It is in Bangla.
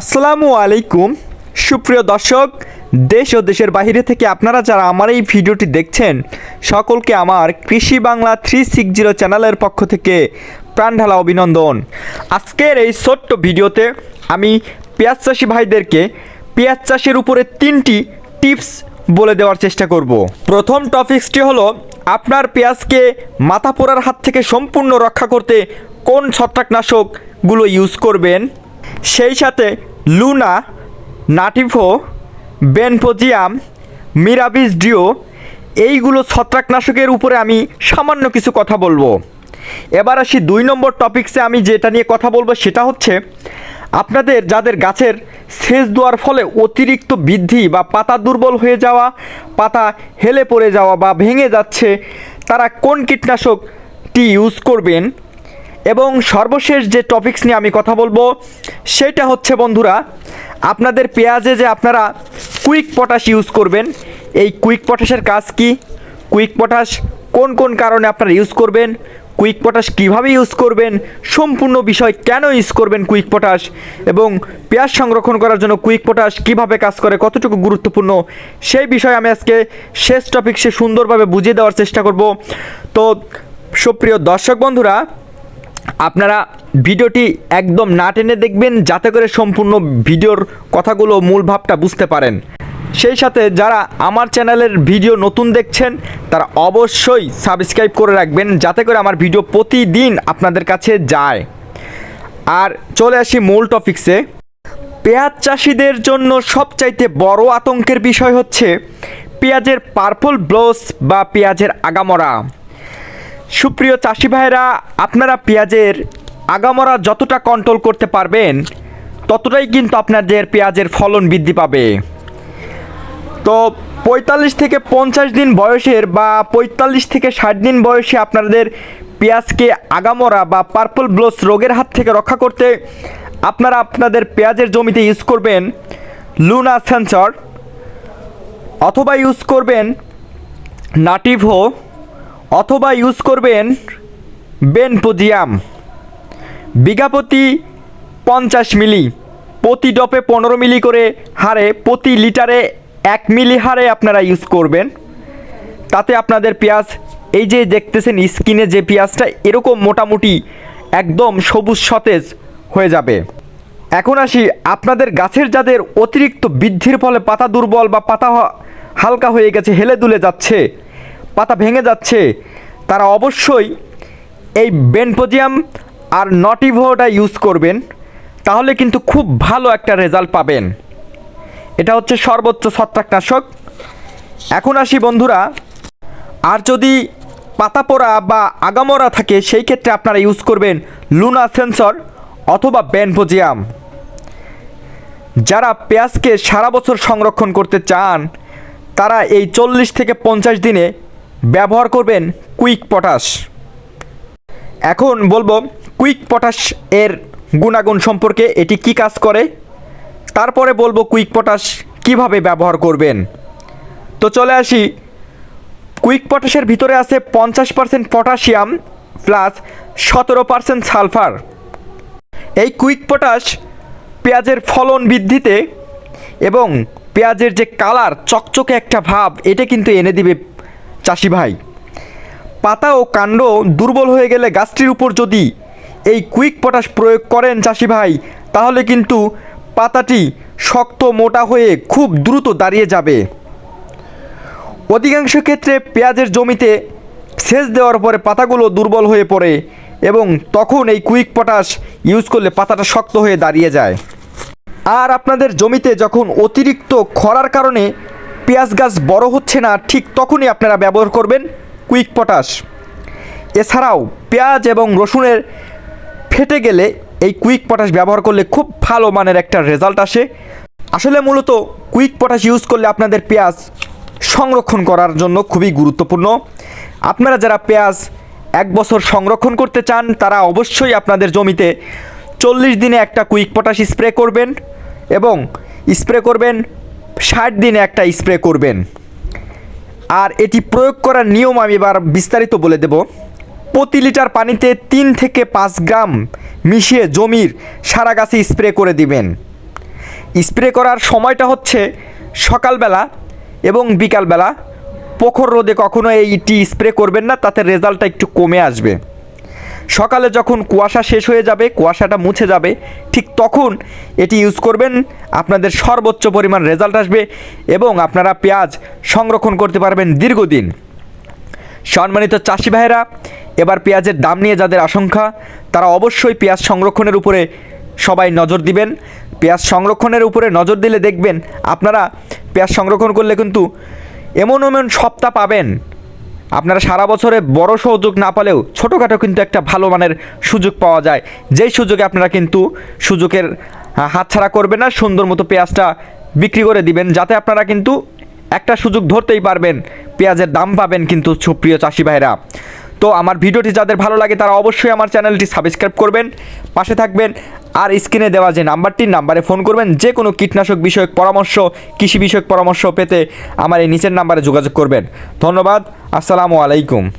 আসসালামু আলাইকুম। সুপ্রিয় দর্শক, দেশ ও দেশের বাইরে থেকে আপনারা যারা আমার এই ভিডিওটি দেখছেন, সকলকে আমার কৃষি বাংলা থ্রি সিক্স জিরো চ্যানেলের পক্ষ থেকে প্রাণঢালা অভিনন্দন। আজকের এই ছোট্ট ভিডিওতে আমি পেঁয়াজ চাষি ভাইদেরকে পেঁয়াজ চাষের উপরে তিনটি টিপস বলে দেওয়ার চেষ্টা করব। প্রথম টপিক্সটি হলো, আপনার পেঁয়াজকে মাথা পোড়ার হাত থেকে সম্পূর্ণ রক্ষা করতে কোন ছত্রাকনাশকগুলো ইউজ করবেন? সেই সাথে লুনা নাটিভো বেনপোজিয়াম মিরাবিস ডিও, এইগুলো ছত্রাকনাশকের উপরে আমি সামান্য কিছু কথা বলব। এবার আসি দুই নম্বর টপিক্সে আমি যেটা নিয়ে কথা বলব সেটা হচ্ছে, আপনাদের যাদের গাছের সেচ দেওয়ার ফলে অতিরিক্ত বৃদ্ধি বা পাতা দুর্বল হয়ে যাওয়া, পাতা হেলে পড়ে যাওয়া বা ভেঙে যাচ্ছে, তারা কোন কীটনাশকটি ইউজ করবেন? এবং সর্বশেষ যে টপিকস নিয়ে আমি কথা বলব, সেটা হচ্ছে বন্ধুরা, আপনাদের পেঁয়াজে যে আপনারা কুইক পটাশ ইউজ করবেন, এই কুইক পটাশের কাজ কি? কুইক পটাশ কোন কোন কারণে আপনারা ইউজ করবেন? কুইক পটাশ কীভাবে ইউজ করবেন? সম্পূর্ণ বিষয় কেন ইউজ করবেন কুইক পটাশ এবং পেঁয়াজ সংরক্ষণ করার জন্য কুইক পটাশ কীভাবে কাজ করে? কতটুকু গুরুত্বপূর্ণ? সেই বিষয়ে আমি আজকে শেষ টপিকসে সুন্দরভাবে বুঝিয়ে দেওয়ার চেষ্টা করব। তো সুপ্রিয় দর্শক বন্ধুরা আপনারা ভিডিওটি একদম না টেনে দেখবেন, যাতে করে সম্পূর্ণ ভিডিওর কথাগুলো মূল ভাবটা বুঝতে পারেন। সেই সাথে যারা আমার চ্যানেলের ভিডিও নতুন দেখছেন, তারা অবশ্যই সাবস্ক্রাইব করে রাখবেন, যাতে করে আমার ভিডিও প্রতিদিন আপনাদের কাছে যায়। আর চলে আসি মূল টপিক্সে। পেঁয়াজ চাষিদের জন্য সবচাইতে বড় আতঙ্কের বিষয় হচ্ছে, পেঁয়াজের পার্পল ব্লোস বা পেঁয়াজের আগামরা। সুপ্রিয় চাষি ভাইরা আপনারা পেঁয়াজের আগামরা যতটা কন্ট্রোল করতে পারবেন, ততটাই কিন্তু আপনাদের পেঁয়াজের ফলন বৃদ্ধি পাবে। তো পঁয়তাল্লিশ থেকে পঞ্চাশ দিন বয়সের বা পঁয়তাল্লিশ থেকে ষাট দিন বয়সে আপনাদের পেঁয়াজকে আগামরা বা পার্পল ব্লোস রোগের হাত থেকে রক্ষা করতে আপনারা আপনাদের পেঁয়াজের জমিতে ইউজ করবেন লুনা সেন্সর অথবা ইউজ করবেন নাটিভো অথবা ইউজ করবেন বেনপোজিয়াম। বিঘাপতি পঞ্চাশ মিলি, প্রতি ডপে পনেরো মিলি করে হারে প্রতি লিটারে এক মিলি হারে আপনারা ইউজ করবেন। তাতে আপনাদের পেঁয়াজ, এই যে দেখতেছেন স্কিনে যে পেঁয়াজটা, এরকম মোটামুটি একদম সবুজ সতেজ হয়ে যাবে। এখন আসি আপনাদের গাছের যাদের অতিরিক্ত বৃদ্ধির ফলে পাতা দুর্বল বা পাতা হালকা হয়ে গেছে, হেলে দুলে যাচ্ছে। পাতা ভেঙে যাচ্ছে। তারা অবশ্যই এই বেনপোজিয়াম আর নটিভোটা ইউজ করবেন, তাহলে কিন্তু খুব ভালো একটা রেজাল্ট পাবেন। এটা হচ্ছে সর্বোচ্চ ছত্রাকনাশক। এখন আসি বন্ধুরা, আর যদি পাতা পোড়া বা আগামরা থাকে, সেই ক্ষেত্রে আপনারা ইউজ করবেন লুনা সেন্সর অথবা বেনপোজিয়াম। যারা পেঁয়াজকে সারা বছর সংরক্ষণ করতে চান, তারা এই চল্লিশ থেকে পঞ্চাশ দিনে ব্যবহার করবেন কুইক পটাশ। এখন বলব কুইক পটাশ এর গুণাগুণ সম্পর্কে এটি কি কাজ করে? তারপরে বলব কুইক পটাশ কীভাবে ব্যবহার করবেন। তো চলে আসি। কুইক পটাশের ভিতরে আছে পঞ্চাশ পার্সেন্ট পটাশিয়াম প্লাস সতেরো পার্সেন্ট সালফার। এই কুইক পটাশ পেঁয়াজের ফলন বৃদ্ধিতে এবং পেঁয়াজের যে কালার, চকচকে একটা ভাব, এটা কিন্তু এনে দিবে চাষি ভাই। পাতা ও কাণ্ড দুর্বল হয়ে গেলে গাছটির উপর যদি এই কুইক পটাশ প্রয়োগ করেন চাষি ভাই, তাহলে কিন্তু পাতাটি শক্ত মোটা হয়ে খুব দ্রুত দাঁড়িয়ে যাবে। অধিকাংশ ক্ষেত্রে পেঁয়াজের জমিতে সেচ দেওয়ার পরে পাতাগুলো দুর্বল হয়ে পড়ে এবং তখন এই কুইক পটাশ ইউজ করলে পাতাটা শক্ত হয়ে দাঁড়িয়ে যায়। আর আপনাদের জমিতে যখন অতিরিক্ত খরার কারণে পেঁয়াজ গাছ বড় হচ্ছে না, ঠিক তখনই আপনারা ব্যবহার করবেন কুইক পটাশ। এছাড়াও পেঁয়াজ এবং রসুনের ফেটে গেলে এই কুইক পটাশ ব্যবহার করলে খুব ভালো মানের একটা রেজাল্ট আসে। আসলে মূলত কুইক পটাশ ইউজ করলে আপনাদের পেঁয়াজ সংরক্ষণ করার জন্য খুবই গুরুত্বপূর্ণ। আপনারা যারা পেঁয়াজ এক বছর সংরক্ষণ করতে চান, তারা অবশ্যই আপনাদের জমিতে চল্লিশ দিনে একটা কুইক পটাশ স্প্রে করবেন এবং স্প্রে করবেন ষাট দিনে একটা স্প্রে করবেন। আর এটি প্রয়োগ করার নিয়ম আমি এবার বিস্তারিত বলে দেব। প্রতি লিটার পানিতে তিন থেকে পাঁচ গ্রাম মিশিয়ে জমির সারা গাছে স্প্রে করে দিবেন। স্প্রে করার সময়টা হচ্ছে সকালবেলা এবং বিকালবেলা। প্রখর রোদে কখনো এইটি স্প্রে করবেন না, তাতে রেজাল্টটা একটু কমে আসবে। সকালে যখন কুয়াশা শেষ হয়ে যাবে, কুয়াশাটা মুছে যাবে, ঠিক তখন এটি ইউজ করবেন। আপনাদের সর্বোচ্চ পরিমাণ রেজাল্ট আসবে এবং আপনারা পেঁয়াজ সংরক্ষণ করতে পারবেন দীর্ঘদিন। সম্মানিত চাষি ভাইয়েরা, এবার পেঁয়াজের দাম নিয়ে যাদের আশঙ্কা, তারা অবশ্যই পেঁয়াজ সংরক্ষণের উপরে সবাই নজর দিবেন। পেঁয়াজ সংরক্ষণের উপরে নজর দিলে দেখবেন আপনারা পেঁয়াজ সংরক্ষণ করলে কিন্তু এমন এমন সপ্তাহ পাবেন আপনারা সারা বছরে বড় সুযোগ না পেলেও ছোটোখাটো কিন্তু একটা ভালো মানের সুযোগ পাওয়া যায়। যেই সুযোগে আপনারা কিন্তু সুযোগের হাতছাড়া করবেন না, সুন্দর মতো পেঁয়াজটা বিক্রি করে দিবেন, যাতে আপনারা কিন্তু একটা সুযোগ ধরতেই পারবেন, পেঁয়াজের দাম পাবেন কিন্তু সুপ্রিয় চাষি ভাইরা। তো আমার ভিডিওটি যাদের ভালো লাগে তারা অবশ্যই আমার চ্যানেলটি সাবস্ক্রাইব করবেন, পাশে থাকবেন আর স্ক্রিনে দেওয়া যে নাম্বারটির নাম্বারে ফোন করবেন। যে কোনো কীটনাশক বিষয়ক পরামর্শ, কৃষি বিষয়ক পরামর্শ পেতে আমার এই নিচের নাম্বারে যোগাযোগ করবেন। ধন্যবাদ। আসসালামু আলাইকুম।